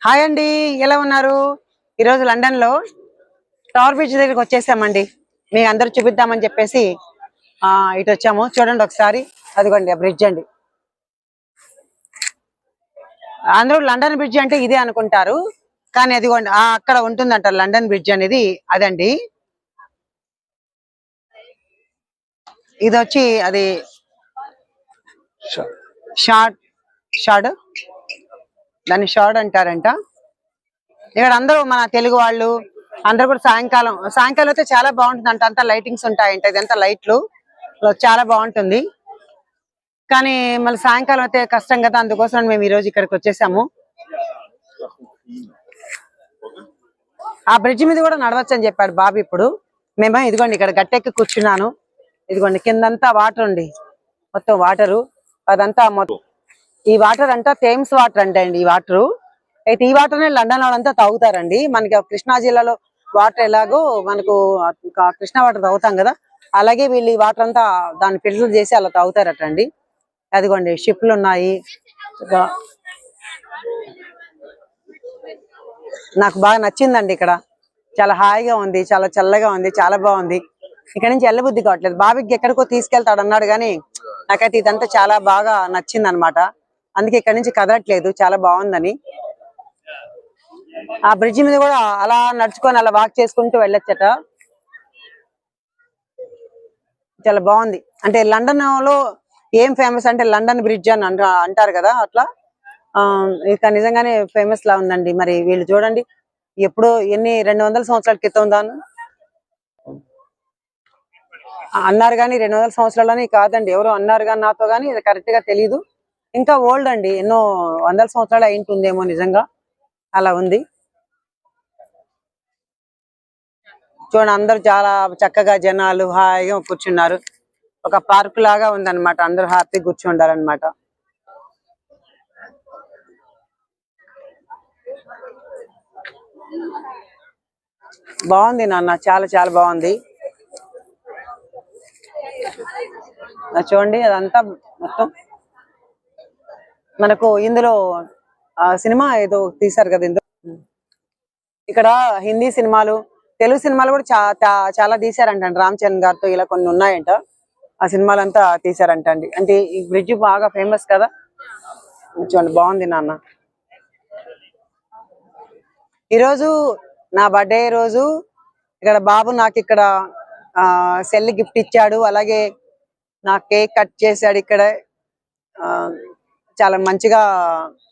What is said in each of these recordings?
Hi అండి ఎలా ఉన్నారు? ఈరోజు లండన్లో టవర్ బ్రిడ్జ్ దగ్గరికి వచ్చేసామండి. మీకు అందరూ చూపిద్దామని చెప్పేసి ఆ ఇటు వచ్చాము. చూడండి ఒకసారి. అదిగోండి ఆ బ్రిడ్జ్ అండి. అందరూ లండన్ బ్రిడ్జ్ అంటే ఇదే అనుకుంటారు. కానీ అదిగోండి ఆ అక్కడ ఉంటుందంట లండన్ బ్రిడ్జ్ అనేది. అదండి. ఇది వచ్చి అది షార్ట్ షార్ట్ దాన్ని షార్డ్ అంటారంట. ఇక్కడ అందరూ మన తెలుగు వాళ్ళు అందరు కూడా సాయంకాలం సాయంకాలం అయితే చాలా బాగుంటుంది అంట అంతా లైటింగ్స్ ఉంటాయంట. ఇదంతా లైట్లు చాలా బాగుంటుంది. కానీ మళ్ళీ సాయంకాలం అయితే కష్టం కదా. అందుకోసం మేము ఈ రోజు ఇక్కడికి వచ్చేసాము. ఆ బ్రిడ్జ్ మీద కూడా నడవచ్చు అని చెప్పాడు బాబు ఇప్పుడు. మేము ఇదిగోండి ఇక్కడ గట్టెక్కి కూర్చున్నాను. ఇదిగోండి కిందంతా వాటర్ ఉంది. మొత్తం వాటరు అదంతా మొత్తం ఈ వాటర్ అంతా థేమ్స్ వాటర్ అంటే అండి ఈ వాటర్. అయితే ఈ వాటర్ లండన్ వాళ్ళంతా తాగుతారండి. మనకి కృష్ణా జిల్లాలో వాటర్ ఎలాగో మనకు ఆ కృష్ణా వాటర్ తాగుతాం కదా. అలాగే వీళ్ళు ఈ వాటర్ అంతా దాన్ని ఫిల్టర్ చేసి అలా తాగుతారట అండి అదిగోండి షిప్లు ఉన్నాయి. నాకు బాగా నచ్చిందండి ఇక్కడ. చాలా హాయిగా ఉంది చాలా చల్లగా ఉంది చాలా బాగుంది. ఇక్కడ నుంచి వెళ్ళబుద్ధి కావట్లేదు. బాబుకి ఎక్కడికో తీసుకెళ్తాడు అన్నాడు కానీ నాకైతే ఇదంతా చాలా బాగా నచ్చింది అనమాట అందుకే ఇక్కడ నుంచి కదలట్లేదు. చాలా బాగుందని. ఆ బ్రిడ్జి మీద కూడా అలా నడుచుకొని అలా వాక్ చేసుకుంటూ వెళ్ళొచ్చట. చాలా బాగుంది. అంటే లండన్లో ఏం ఫేమస్ అంటే లండన్ బ్రిడ్జ్ అని అంటారు కదా అట్లా? ఆ ఇక నిజంగానే ఫేమస్ లా ఉందండి. మరి వీళ్ళు చూడండి. ఎప్పుడో ఎన్ని రెండు వందల సంవత్సరాల క్రితం దాను అన్నారు కానీ రెండు వందల సంవత్సరాలని కాదండి. ఎవరు అన్నారు కానీ నాతో కానీ ఇది కరెక్ట్గా తెలియదు ఇంకా ఓల్డ్ అండి ఎన్నో వందల సంవత్సరాలు అయింటుందేమో నిజంగా. అలా ఉంది. చూడండి అందరూ చాలా చక్కగా జనాలు హాయిగా కూర్చున్నారు. ఒక పార్క్ లాగా ఉందన్నమాట. అందరూ హ్యాపీ కూర్చుండాలన్నమాట బాగుంది నాన్న చాలా చాలా బాగుంది. చూడండి అదంతా మొత్తం మనకు ఇందులో ఆ సినిమా ఏదో తీశారు కదా ఇందులో. ఇక్కడ హిందీ సినిమాలు తెలుగు సినిమాలు కూడా చా- చాలా తీశారంటండి. రామ్ చరణ్ గారితో ఇలా కొన్ని ఉన్నాయంట. ఆ సినిమాలంతా తీశారంట అండి అంటే ఈ బ్రిడ్జ్ బాగా ఫేమస్ కదా. చూడండి బాగుంది నాన్న. ఈరోజు నా బర్త్డే రోజు ఇక్కడ బాబు నాకు ఇక్కడ ఆ సెల్ గిఫ్ట్ ఇచ్చాడు. అలాగే నా కేక్ కట్ చేశాడు ఇక్కడ. ఆ, చాలా మంచిగా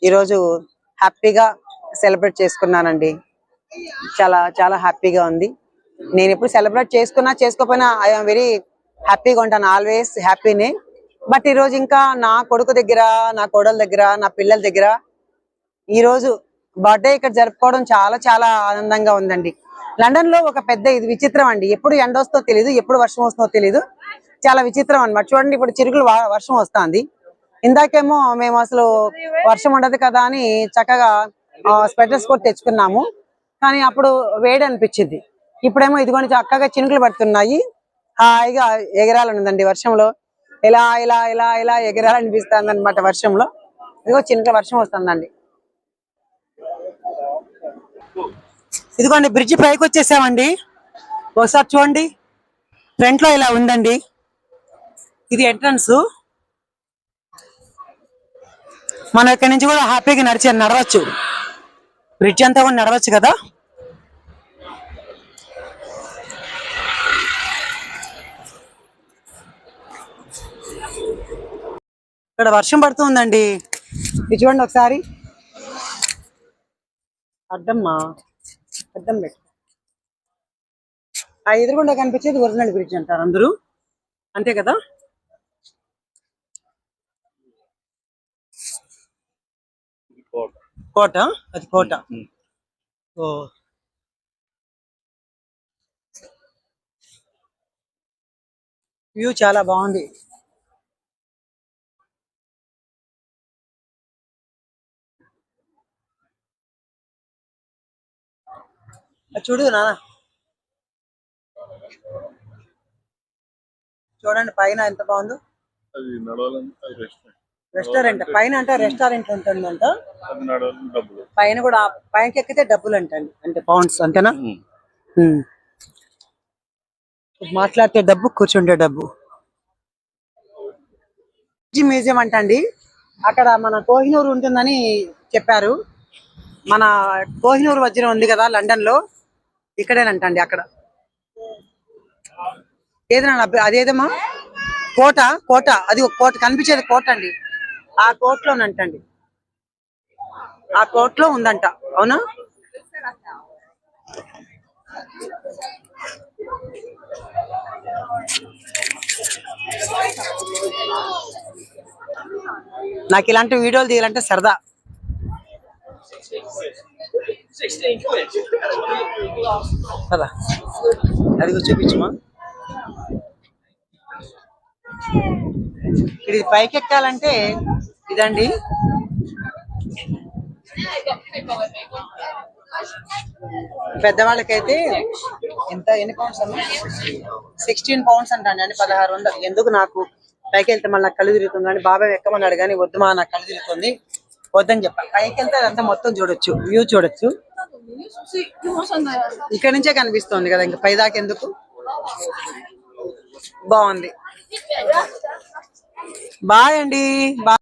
ఈరోజు హ్యాపీగా సెలబ్రేట్ చేసుకున్నానండి. చాలా చాలా హ్యాపీగా ఉంది. నేను ఎప్పుడు సెలబ్రేట్ చేసుకున్నా చేసుకోకపోయినా ఐఎమ్ వెరీ హ్యాపీగా ఉంటాను. ఆల్వేస్ హ్యాపీనే. బట్ ఈ రోజు ఇంకా నా కొడుకు దగ్గర నా కోడల దగ్గర నా పిల్లల దగ్గర ఈ రోజు బర్త్డే ఇక్కడ జరుపుకోవడం చాలా చాలా ఆనందంగా ఉందండి. లండన్లో ఒక పెద్ద ఇది విచిత్రం అండి. ఎప్పుడు ఎండ వస్తుందో తెలియదు ఎప్పుడు వర్షం వస్తుందో తెలియదు చాలా విచిత్రం అనమాట చూడండి ఇప్పుడు చిరుకులు వర్షం వస్తుంది. ఇందాకేమో మేము అసలు వర్షం ఉండదు కదా అని చక్కగా స్వెటర్స్ కూడా తెచ్చుకున్నాము. కానీ అప్పుడు వేడి అనిపించింది. ఇప్పుడేమో ఇదిగోని చక్కగా చినుకులు పడుతున్నాయి. హాయిగా ఎగరాలనుందండి వర్షంలో. ఇలా ఇలా ఇలా ఇలా ఎగరాలనిపిస్తుంది అనమాట వర్షంలో. ఇదిగో చినుక వర్షం వస్తుందండి. ఇదిగోండి బ్రిడ్జ్ పైకి వచ్చేసామండి. ఒకసారి చూడండి. ఫ్రంట్లో ఇలా ఉందండి. ఇది ఎంట్రన్స్. మనం ఇక్కడి నుంచి కూడా హ్యాపీగా నడిచి నడవచ్చు. బ్రిడ్జ్ అంతా కూడా నడవచ్చు కదా? ఇక్కడ వర్షం పడుతుందండి. ఇది చూడండి ఒకసారి. అర్థమ్మా అర్థం పెట్టు. ఆ ఎదురుగుండా కనిపించేది ఒరిజినల్ బ్రిడ్జ్ అంటారు అందరూ. అంతే కదా? కోట. అది కోట. ఓ. వ్యూ చాలా బాగుంది. అది చూడు నాన్న. చూడండి పైన ఎంత బాగుందో. అది నడవాలంటే రెస్టారెంట్ రెస్టారెంట్. పైన అంటే రెస్టారెంట్ ఉంటుందంట. పైన కూడా పైనకి ఎక్కితే డబ్బులు అంటండి అంటే పౌండ్స్ అంతేనా. మాట్లాడితే డబ్బు కూర్చుంటే డబ్బు. మ్యూజియం అంటండి. అక్కడ మన కోహినూర్ ఉంటుందని చెప్పారు. మన కోహినూర్ వజ్రం ఉంది కదా లండన్లో ఇక్కడేనంటండి అక్కడ. ఏదైనా అదేదమ్మా? కోట కోట. అది ఒక కోట కనిపించేది కోట అండి. ఆ కోటలోనంటండి ఆ కోర్టులో ఉందంట అవునా? నాకు ఇలాంటి వీడియోలు తీయాలంటే సరదా. కదా అది కూడా చూపించమా? ఇది పైకి ఎక్కాలంటే ఇదండి. పెద్దవాళ్ళకైతే ఎంత ఎన్ని పౌండ్స్ అన్న సిక్స్టీన్ పౌండ్స్ అంటాను అండి పదహారు వందలు. ఎందుకు నాకు పైకి వెళ్తే మళ్ళీ నాకు కళ్ళు తిరుగుతుంది అని బాబాయ్ ఎక్కమన్నాడు కానీ వద్దు మా నాకు కళ్ళు తిరుగుతుంది. వద్దని చెప్పాను పైకి వెళ్తే అదంతా మొత్తం చూడొచ్చు వ్యూ చూడొచ్చు. ఇక్కడ నుంచే కనిపిస్తుంది కదా ఇంకా పైదాకా ఎందుకు బాగుంది. బాయ్ అండి బాయ్